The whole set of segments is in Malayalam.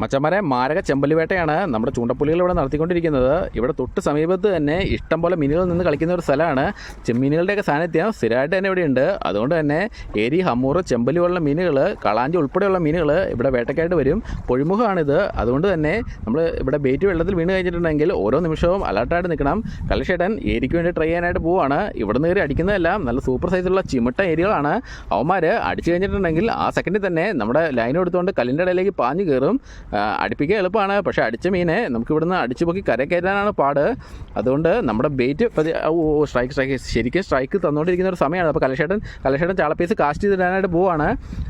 മച്ചന്മാരെ മാരക ചെമ്പല്ലി വേട്ടയാണ് നമ്മുടെ ചൂണ്ടപ്പുലികൾ ഇവിടെ നടത്തിക്കൊണ്ടിരിക്കുന്നത്. ഇവിടെ തൊട്ട് സമീപത്ത് തന്നെ ഇഷ്ടം പോലെ മീനുകൾ നിന്ന് കളിക്കുന്ന ഒരു സ്ഥലമാണ്. ചെമ്മീനുകളുടെയൊക്കെ സാന്നിധ്യം സ്ഥിരമായിട്ട് തന്നെ ഇവിടെയുണ്ട് അതുകൊണ്ട് തന്നെ എരി ഹമ്മൂറ് ചെമ്പല്ലി പോലുള്ള മീനുകൾ കളാഞ്ചി ഉൾപ്പെടെയുള്ള മീനുകൾ ഇവിടെ വേട്ടയ്ക്കായിട്ട് വരും. പൊഴിമുഖമാണിത്. അതുകൊണ്ട് തന്നെ നമ്മൾ ഇവിടെ ബേറ്റ് വെള്ളത്തിൽ വീണ് കഴിഞ്ഞിട്ടുണ്ടെങ്കിൽ ഓരോ നിമിഷവും അലർട്ടായിട്ട് നിൽക്കണം. കലശേട്ടൻ ഏരിക്ക് വേണ്ടി ട്രൈ ചെയ്യാനായിട്ട് പോവുകയാണ് ഇവിടെ നിന്ന് കയറി അടിക്കുന്നതെല്ലാം നല്ല സൂപ്പർ സൈസുള്ള ചിമിട്ട ഏരിയകളാണ് അവന്മാർ അടിച്ചു കഴിഞ്ഞിട്ടുണ്ടെങ്കിൽ ആ സെക്കൻഡിൽ തന്നെ നമ്മുടെ ലൈൻ എടുത്തുകൊണ്ട് കല്ലിന്റെ ഇടയിലേക്ക് പാഞ്ഞു കയറും. ആ, അടിപ്പിക്കാൻ എളുപ്പമാണ്. പക്ഷേ അടിച്ച മീനെ നമുക്ക് ഇവിടുന്ന് അടിച്ചു പൊക്കി കര കയറ്റാനാണ് പാട്. അതുകൊണ്ട് നമ്മുടെ ബേറ്റ് ഓ സ്ട്രൈക്ക് സ്ട്രൈക്ക്. ശരിക്കും സ്ട്രൈക്ക് തന്നുകൊണ്ടിരിക്കുന്ന ഒരു സമയമാണ്. അപ്പോൾ കലശേട്ടൻ കലശേട്ടൻ ചാളപ്പീസ് കാസ്റ്റ് ചെയ്തിടാനായിട്ട് പോവാണ്.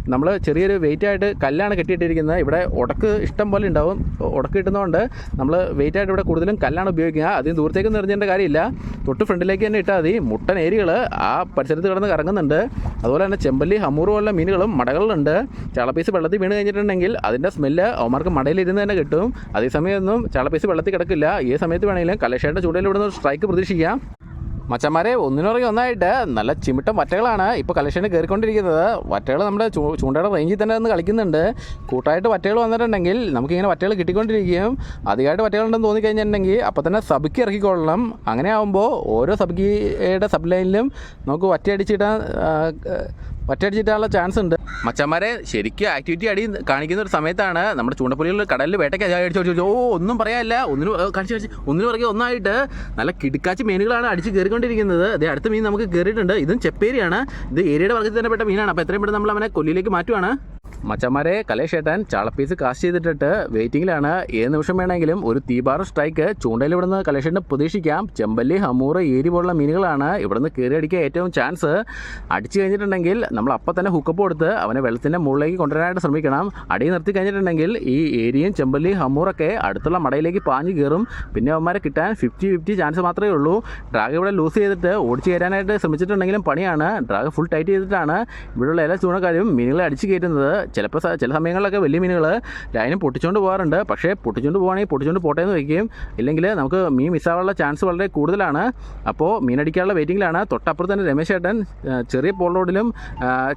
നമ്മൾ ചെറിയൊരു വെയിറ്റ് ആയിട്ട് കല്ലാണ് കെട്ടിയിട്ടിരിക്കുന്നത്. ഇവിടെ ഉടക്ക് ഇഷ്ടം പോലെ ഉണ്ടാവും. ഉടക്ക് കിട്ടുന്നതുകൊണ്ട് നമ്മൾ വെയിറ്റ് ആയിട്ട് ഇവിടെ കൂടുതലും കല്ലാണ് ഉപയോഗിക്കുക. അതിന് ദൂരത്തേക്ക് നിറഞ്ഞതിന്റെ കാര്യമില്ല. തൊട്ട് ഫ്രണ്ടിലേക്ക് തന്നെ ഇട്ടാൽ മതി. മുട്ടൻ ഏരികൾ ആ പരിസരത്ത് കിടന്ന് കറങ്ങുന്നുണ്ട്. അതുപോലെ തന്നെ ചെമ്പല്ലി ഹമൂർ പോലുള്ള മീനുകളും മടകളിലുണ്ട് ചാളപ്പീസ് വെള്ളത്തിൽ വീണ് കഴിഞ്ഞിട്ടുണ്ടെങ്കിൽ അതിന്റെ സ്മെല്ല് അവന്മാർക്ക് മടയിലിരുന്ന് തന്നെ കിട്ടും. അതേസമയം ഒന്നും ചാളപ്പീസ് വെള്ളത്തിൽ കിടക്കില്ല. ഈ സമയത്ത് വേണമെങ്കിലും കലശയുടെ ചൂടയിൽ ഇവിടുന്ന് സ്ട്രൈക്ക് പ്രതീക്ഷിക്കാം. മച്ചന്മാരെ ഒന്നിനുറങ്ങി ഒന്നായിട്ട് നല്ല ചിമിട്ടം വറ്റകളാണ് ഇപ്പോൾ കലക്ഷന് കയറിക്കൊണ്ടിരിക്കുന്നത്. വറ്റകൾ നമ്മുടെ ചൂണ്ടയുടെ റേഞ്ചിൽ തന്നെ നിന്ന് കളിക്കുന്നുണ്ട്. കൂട്ടായിട്ട് വറ്റകൾ വന്നിട്ടുണ്ടെങ്കിൽ നമുക്കിങ്ങനെ വറ്റകൾ കിട്ടിക്കൊണ്ടിരിക്കുകയും അധികമായിട്ട് വറ്റകളുണ്ടെന്ന് തോന്നിക്കഴിഞ്ഞിട്ടുണ്ടെങ്കിൽ അപ്പോൾ തന്നെ സബിക്ക് ഇറക്കിക്കൊള്ളണം. അങ്ങനെ ആകുമ്പോൾ ഓരോ സബിക്കിയുടെ സബ് ലൈനിലും നമുക്ക് വറ്റയടിച്ചിടാൻ വറ്റയടിച്ചിട്ടാനുള്ള ചാൻസ് ഉണ്ട് മച്ചന്മാരെ ശരിക്കും ആക്ടിവിറ്റി അടി കാണിക്കുന്ന ഒരു സമയത്താണ് നമ്മുടെ ചൂണ്ടപ്പുലികൾ കടലിൽ വേട്ടയ്ക്ക് അടിച്ചു ഓ ഒന്നും പറയാനില്ല. ഒന്നിനും കാണിച്ചു കാണിച്ച്. ഒന്നിന് പറയുക ഒന്നായിട്ട് നല്ല കിടുക്കാച്ചി മീനുകളാണ് അടിച്ച് കയറിക്കൊണ്ടിരിക്കുന്നത് അതേ അടുത്ത മീൻ നമുക്ക് കയറിയിട്ടുണ്ട് ഇതും ചെപ്പേരിയാണ്. ഇത് ഏരിയയുടെ വർഗത്തിൽ തന്നെ പെട്ട മീനാണ്. അപ്പോൾ എത്രയും പെട്ടെന്ന് നമ്മൾ അവനെ കൊല്ലിയിലേക്ക് മാറ്റുവാണ്. മച്ചന്മാരെ കലേഷേട്ടൻ ചളപ്പീസ് കാസ്റ്റ് ചെയ്തിട്ടിട്ട് വെയിറ്റിംഗിലാണ് ഏത് നിമിഷം വേണമെങ്കിലും ഒരു തീപാറ സ്ട്രൈക്ക് ചൂണ്ടയിൽ ഇവിടുന്ന് കലേഷേട്ടന് പ്രതീക്ഷിക്കാം. ചെമ്പല്ലി ഹമൂറ് ഏരി പോലുള്ള മീനുകളാണ് ഇവിടുന്ന് കയറി അടിക്കാൻ ഏറ്റവും ചാൻസ് അടിച്ചു കഴിഞ്ഞിട്ടുണ്ടെങ്കിൽ നമ്മൾ അപ്പം തന്നെ ഹുക്കപ്പ് കൊടുത്ത് അവനെ വെള്ളത്തിന്റെ മുകളിലേക്ക് കൊണ്ടുവരാനായിട്ട് ശ്രമിക്കണം. അടി നിർത്തി കഴിഞ്ഞിട്ടുണ്ടെങ്കിൽ ഈ ഏരിയയും ചെമ്പല്ലി ഹമൂറൊക്കെ അടുത്തുള്ള മടയിലേക്ക് പാഞ്ഞു കയറും. പിന്നെ അവന്മാരെ കിട്ടാൻ ഫിഫ്റ്റി ഫിഫ്റ്റി ചാൻസ് മാത്രമേ ഉള്ളൂ. ഡ്രാഗ് ഇവിടെ ലൂസ് ചെയ്തിട്ട് ഓടിച്ച് കയറാനായിട്ട് ശ്രമിച്ചിട്ടുണ്ടെങ്കിലും പണിയാണ്. ഡ്രാഗ് ഫുൾ ടൈറ്റ് ചെയ്തിട്ടാണ്. ഇവിടെയുള്ള എല്ലാ ചൂണക്കാരും മീനുകളെ അടിച്ച് കയറ്റുന്നത്. ചിലപ്പോൾ ചില സമയങ്ങളിലൊക്കെ വലിയ മീനുകൾ ലൈനും പൊട്ടിച്ചുകൊണ്ട് പോകാറുണ്ട് പക്ഷേ പൊട്ടിച്ചുകൊണ്ട് പോകുകയാണെങ്കിൽ പൊട്ടിച്ചുകൊണ്ട് പോട്ടെ എന്ന് വയ്ക്കുകയും ഇല്ലെങ്കിൽ നമുക്ക് മീൻ മിസ്സാവാനുള്ള ചാൻസ് വളരെ കൂടുതലാണ്. അപ്പോൾ മീനടിക്കാനുള്ള വെയിറ്റിങ്ങിലാണ് തൊട്ടപ്പുറത്ത് തന്നെ രമേശ് ചേട്ടൻ ചെറിയ റോഡിലും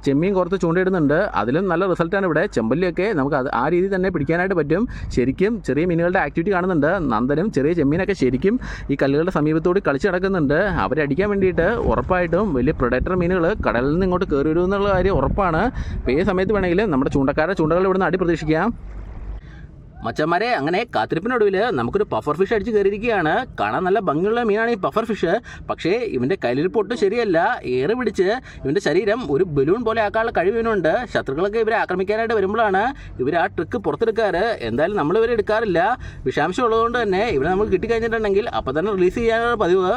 ചെമ്മീൻ കുറച്ച് ചൂണ്ടയിടുന്നുണ്ട്. അതിലും നല്ല റിസൾട്ടാണ് ഇവിടെ. ചെമ്പല്ലിയൊക്കെ നമുക്ക് അത് ആ രീതിയിൽ തന്നെ പിടിക്കാനായിട്ട് പറ്റും. ശരിക്കും ചെറിയ മീനുകളുടെ ആക്ടിവിറ്റി കാണുന്നുണ്ട്. നന്ദനും ചെറിയ ചെമ്മീനൊക്കെ ശരിക്കും ഈ കല്ലുകളുടെ സമീപത്തോട് കളിച്ച് നടക്കുന്നുണ്ട്. അവരെ അടിക്കാൻ വേണ്ടിയിട്ട് ഉറപ്പായിട്ടും വലിയ പ്രൊഡക്റ്റർ മീനുകൾ കടലിൽ നിന്ന് ഇങ്ങോട്ട് കയറി വരുമെന്നുള്ള കാര്യം ഉറപ്പാണ്. അപ്പോൾ ഏത് സമയത്ത് വേണമെങ്കിലും നമ്മുടെ ചൂണ്ടക്കാരുടെ ചൂണ്ടകൾ ഇവിടുന്ന് അടി പ്രതീക്ഷിക്കാം മച്ചന്മാരെ അങ്ങനെ കാത്തിരിപ്പിനൊടുവിൽ നമുക്കൊരു പഫർ ഫിഷ് അടിച്ച് കയറിയിരിക്കുകയാണ്. കാണാൻ നല്ല ഭംഗിയുള്ള മീനാണ് ഈ പഫർ ഫിഷ് പക്ഷേ ഇവന്റെ കയ്യിലിരിപ്പൊട്ട് ശരിയല്ല. ഏറ് പിടിച്ച് ഇവന്റെ ശരീരം ഒരു ബലൂൺ പോലെ ആക്കാനുള്ള കഴിവിനുണ്ട് ശത്രുക്കളൊക്കെ ഇവരെ ആക്രമിക്കാനായിട്ട് വരുമ്പോഴാണ് ഇവർ ആ ട്രിക്ക് പുറത്തെടുക്കാറ്. എന്തായാലും നമ്മൾ ഇവരെ എടുക്കാറില്ല. വിഷാംശം ഉള്ളതുകൊണ്ട് തന്നെ ഇവരെ നമുക്ക് കിട്ടിക്കഴിഞ്ഞിട്ടുണ്ടെങ്കിൽ അപ്പോൾ തന്നെ റിലീസ് ചെയ്യാനാണ് പതിവ്.